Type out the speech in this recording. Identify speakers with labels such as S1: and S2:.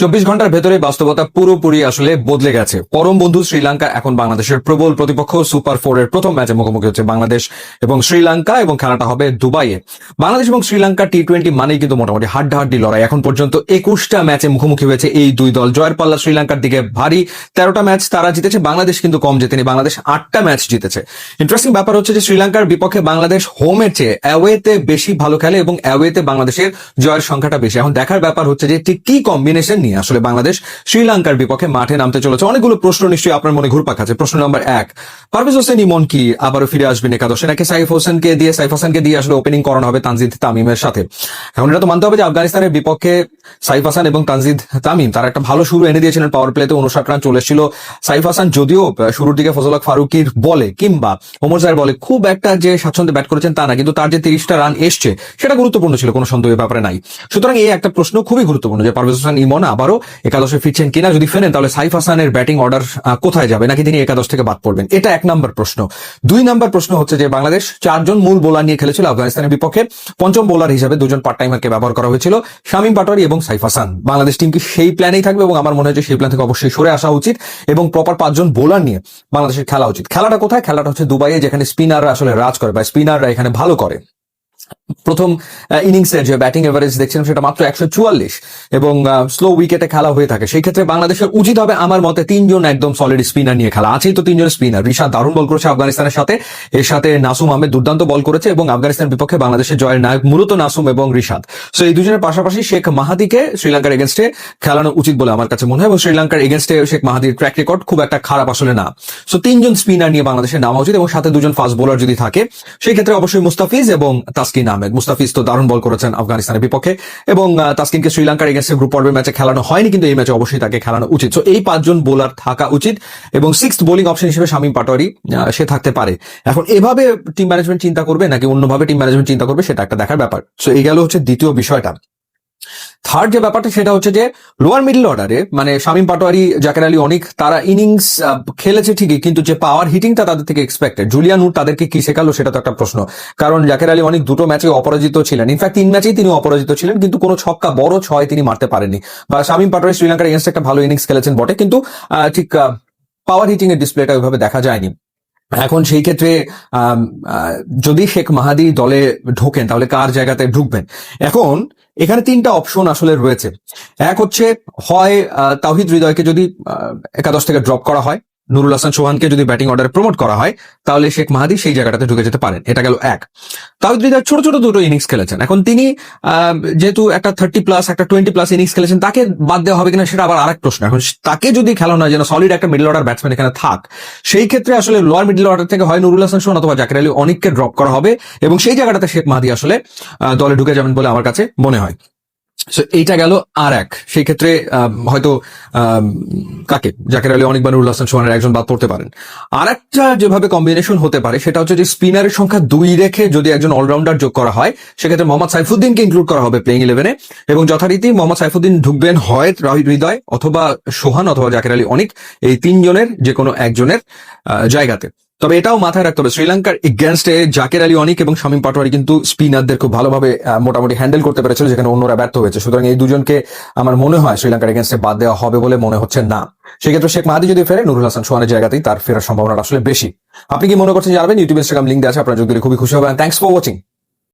S1: চব্বিশ ঘণ্টার ভেতরে বাস্তবতা পুরোপুরি আসলে বদলে গেছে। পরম বন্ধু শ্রীলঙ্কা এখন বাংলাদেশের প্রবল প্রতিপক্ষ সুপার ফোর এর প্রথম ম্যাচে মুখোমুখি হচ্ছে বাংলাদেশ এবং শ্রীলঙ্কা এবং খেলাটা হবে দুবাইয়ে। বাংলাদেশ এবং শ্রীলঙ্কা টি টোয়েন্টি মানেই কিন্তু মোটামুটি হাড্ডাহাড্ডি লড়াই। এখন পর্যন্ত একুশটা ম্যাচে মুখোমুখি হয়েছে এই দুই দল। জয়ের পাল্লা শ্রীলঙ্কার দিকে ভারী। তেরোটা ম্যাচ তারা জিতেছে, বাংলাদেশ কিন্তু কম জেতেনি। বাংলাদেশ আটটা ম্যাচ জিতেছে। ইন্টারেস্টিং ব্যাপার হচ্ছে যে শ্রীলঙ্কার বিপক্ষে বাংলাদেশ হোমের চেয়ে অ্যাওয়েতে বেশি ভালো খেলে এবং অ্যাওয়েতে বাংলাদেশের জয়ের সংখ্যাটা বেশি। এখন দেখার ব্যাপার হচ্ছে যে ঠিক কি কম্বিনেশন নিয়ে আসলে বাংলাদেশ শ্রীলঙ্কার বিপক্ষে মাঠে নামতে চলেছে। অনেকগুলো প্রশ্ন নিশ্চয়ই আপনার মনে ঘুরপাক আছে প্রশ্ন নম্বর এক, পারভেজ হোসেন ইমন কি আবারও ফিরে আসবেন একাদশে, নাকি সাইফ হোসেনকে দিয়ে সাইফ হোসেনকে দিয়ে আসলে ওপেনিং করানো হবে তানজিদ তামিমের সাথে? এখন এটা তো মানতে হবে যে আফগানিস্তানের বিপক্ষে সাইফ হাসান এবং তানজিদ তামিম, তারা একটা ভালো শুরু এনে দিয়েছিলেন পাওয়ার প্লেতে উনষাট রান চলে এসেছিল। সাইফ হাসান যদিও শুরুর দিকে ফজলক ফারুকির বলে কিংবা ওমর জায়ের বলে খুব একটা যে স্বাচ্ছন্দ্যে ব্যাট করেছেন তা না, কিন্তু তার যে তিরিশটা রান এসছে, সেটা গুরুত্বপূর্ণ ছিল, কোনো সন্দেহের ব্যাপারে নাই। সুতরাং এই একটা প্রশ্ন খুবই গুরুত্বপূর্ণ যে পারভেজ হোসেন ইমন আবারও একাদশে ফিরছেন কিনা, যদি ফেরেন, তাহলে সাইফ হাসানের ব্যাটিং অর্ডার কোথায় যাবে? নাকি তিনি একাদশ থেকে বাদ পড়বেন? এটা এক নম্বর প্রশ্ন। দুই নম্বর প্রশ্ন হচ্ছে যে বাংলাদেশ চারজন মূল বোলার নিয়ে খেলেছিল আফগানিস্তানের বিপক্ষে। পঞ্চম বোলার হিসেবে দুজন পার্ট টাইমারকে ব্যবহার করা হয়েছিল। শামীম পাটোয়ারি এবং সাইফ হাসান। বাংলাদেশ টিম কি সেই প্ল্যানেই থাকবে এবং আমার মনে হয় যে সেই প্ল্যান থেকে অবশ্যই সরে আসা উচিত এবং প্রপার পাঁচজন বোলার নিয়ে বাংলাদেশের খেলা উচিত। খেলাটা কোথায়? খেলাটা হচ্ছে দুবাইয়ে যেখানে স্পিনাররা আসলে রাজ করে বা স্পিনাররা এখানে ভালো করে। প্রথম ইনিংসের যে ব্যাটিং এভারেজ দেখছিলাম সেটা মাত্র একশো চুয়াল্লিশ এবং স্লো উইকেটে খেলা হয়ে থাকে। সেই ক্ষেত্রে বাংলাদেশের উচিত হবে আমার মতে তিনজন একদম সলিড স্পিনার নিয়ে খেলা। আছেই তো তিনজন স্পিনার রিশাদ দারুণ বল করেছে আফগানিস্তানের সাথে। এর সাথে নাসুম আহমেদ দুর্দান্ত বল করেছে এবং আফগানিস্তানের বিপক্ষে বাংলাদেশের জয়ের নায়ক মূলত নাসুম এবং রিশাদ। সো এই দুজনের পাশাপাশি শেখ মাহাদিকে শ্রীলঙ্কার এগেনস্টে খেলানো উচিত বলে আমার কাছে মনে হয় এবং শ্রীলঙ্কার এগেনস্টে শেখ মাহাদির ট্র্যাক রেকর্ড খুব একটা খারাপ আসলে না। সো তিনজন স্পিনার নিয়ে বাংলাদেশের নামা উচিত এবং সাথে দুজন ফাস্ট বোলার যদি থাকে, সেই ক্ষেত্রে অবশ্যই মুস্তাফিজ এবং তাসকিন আহমেদ মুস্তাফিজ তো দারুণ বল করেছেন আফগানিস্তানের বিপক্ষে। এবং তাসকিনকে শ্রীলঙ্কার এগেন্সে গ্রুপ পর্বের ম্যাচে খেলানো হয়নি, কিন্তু এই ম্যাচে অবশ্যই তাকে খেলানো উচিত। সো এই পাঁচজন বোলার থাকা উচিত এবং সিক্স বোলিং অপশন হিসেবে শামীম পাটোয়ারি সে থাকতে পারে। এখন এভাবে টিম ম্যানেজমেন্ট চিন্তা করবে নাকি অন্যভাবে টিম ম্যানেজমেন্ট চিন্তা করবে সেটা একটা দেখার ব্যাপার। সো এই গেল হচ্ছে দ্বিতীয় বিষয়টা। থার্ড যে ব্যাপারটা সেটা হচ্ছে যে লোয়ার মিডল অর্ডারে মানে শামীম পাটোয়ারি, জাকের আলী অনেক, তারা ইনিংস খেলেছে ঠিকই, কিন্তু যে পাওয়ার হিটিংটা তাদের থেকে এক্সপেক্টেড জুলিয়ান উড তাদেরকে কি শেখালো সেটা তো একটা প্রশ্ন। কারণ জাকের আলী অনেক দুটো ম্যাচে অপরাজিত ছিলেন। ইনফ্যাক্ট তিন ম্যাচেই তিনি অপরাজিত ছিলেন, কিন্তু কোনো ছক্কা বড় ছয় তিনি মারতে পারেননি। বা শামীম পাটোয়ারি শ্রীলঙ্কার এগেনস্ট একটা ভালো ইনিংস খেলেছেন বটে, কিন্তু ঠিক পাওয়ার হিটিং এর ডিসপ্লেটা ওইভাবে দেখা যায়নি। এখন সেই ক্ষেত্রে যদি শেখ মাহাদি দলে ঢোকেন তাহলে কার জায়গাতে ঢুকবেন? এখন এখানে তিনটা অপশন আসলে রয়েছে। এক হচ্ছে হয় আহ, তাওহিদ হৃদয়কে যদি একাদশ থেকে ড্রপ করা হয় নুরুল হাসান সোহানকে যদি ব্যাটিং অর্ডারে প্রমোট করা হয়, তাহলে শেখ মাহাদি সেই জায়গাটাতে ঢুকে যেতে পারেন। এটা গেল এক। তাওহিদ হৃদয় ছোট ছোট দুটো ইনিংস খেলেছেন। এখন তিনি যেহেতু একটা থার্টি প্লাস একটা টোয়েন্টি প্লাস ইনিংস খেলেছেন, তাকে বাদ দেওয়া হবে কিনা সেটা আবার আরেক প্রশ্ন। এখন তাকে যদি খেলানো হয় যেন সলিড একটা মিডল অর্ডার ব্যাটসম্যান এখানে থাক, সেই ক্ষেত্রে আসলে লোয়ার মিডল অর্ডার থেকে হয় নুরুল হাসান সোহান অথবা জাকির আলী অনেককে ড্রপ করা হবে এবং সেই জায়গাটাতে শেখ মাহাদি আসলে দলে ঢুকে যাবেন বলে আমার কাছে মনে হয়। এইটা গেল আর এক। সেই ক্ষেত্রে হয়তো কাকে? জাকের আলী, অনেক নুরুল হাসান সোহানের একজন বাদ পড়তে পারেন। আর একটা যেভাবে কম্বিনেশন হতে পারে, সেটা হচ্ছে যে স্পিনারের সংখ্যা দুই রেখে যদি একজন অলরাউন্ডার যোগ করা হয়, সেক্ষেত্রে মোহাম্মদ সাইফুদ্দিনকে ইনক্লুড করা হবে প্লেইং ইলেভেনে এবং যথারীতি মোহাম্মদ সাইফুদ্দিন ঢুকবেন হয় রাহিদ হৃদয় অথবা সোহান অথবা জাকের আলী অনেক, এই তিনজনের যে কোনো একজনের জায়গাতে। তবে এটাও মাথায় রাখতে হবে, শ্রীলঙ্কার এগেনস্টে জাকের আলী অনিক এবং শামীম পাটোয়ারি কিন্তু স্পিনারদের খুব ভালোভাবে মোটামুটি হ্যান্ডেল করতে পেরেছিল, যেখানে অন্যরা ব্যর্থ হয়েছে। সুতরাং এই দুজনকে আমার মনে হয় শ্রীলঙ্কার এগেনস্টে বাদ দেওয়া হবে বলে মনে হচ্ছে না। সেক্ষেত্রে শেখ মাহাদি যদি ফেরে, নুরুল হাসান সোহানের জায়গাতেই তার ফেরার সম্ভাবনা আসলে বেশি। আপনি কি মনে করছেন জানাবেন ইউটিউব ইনস্টাগ্রাম লিঙ্ক আছে, আপনার যদি খুবই খুশি হবেন। Thanks for watching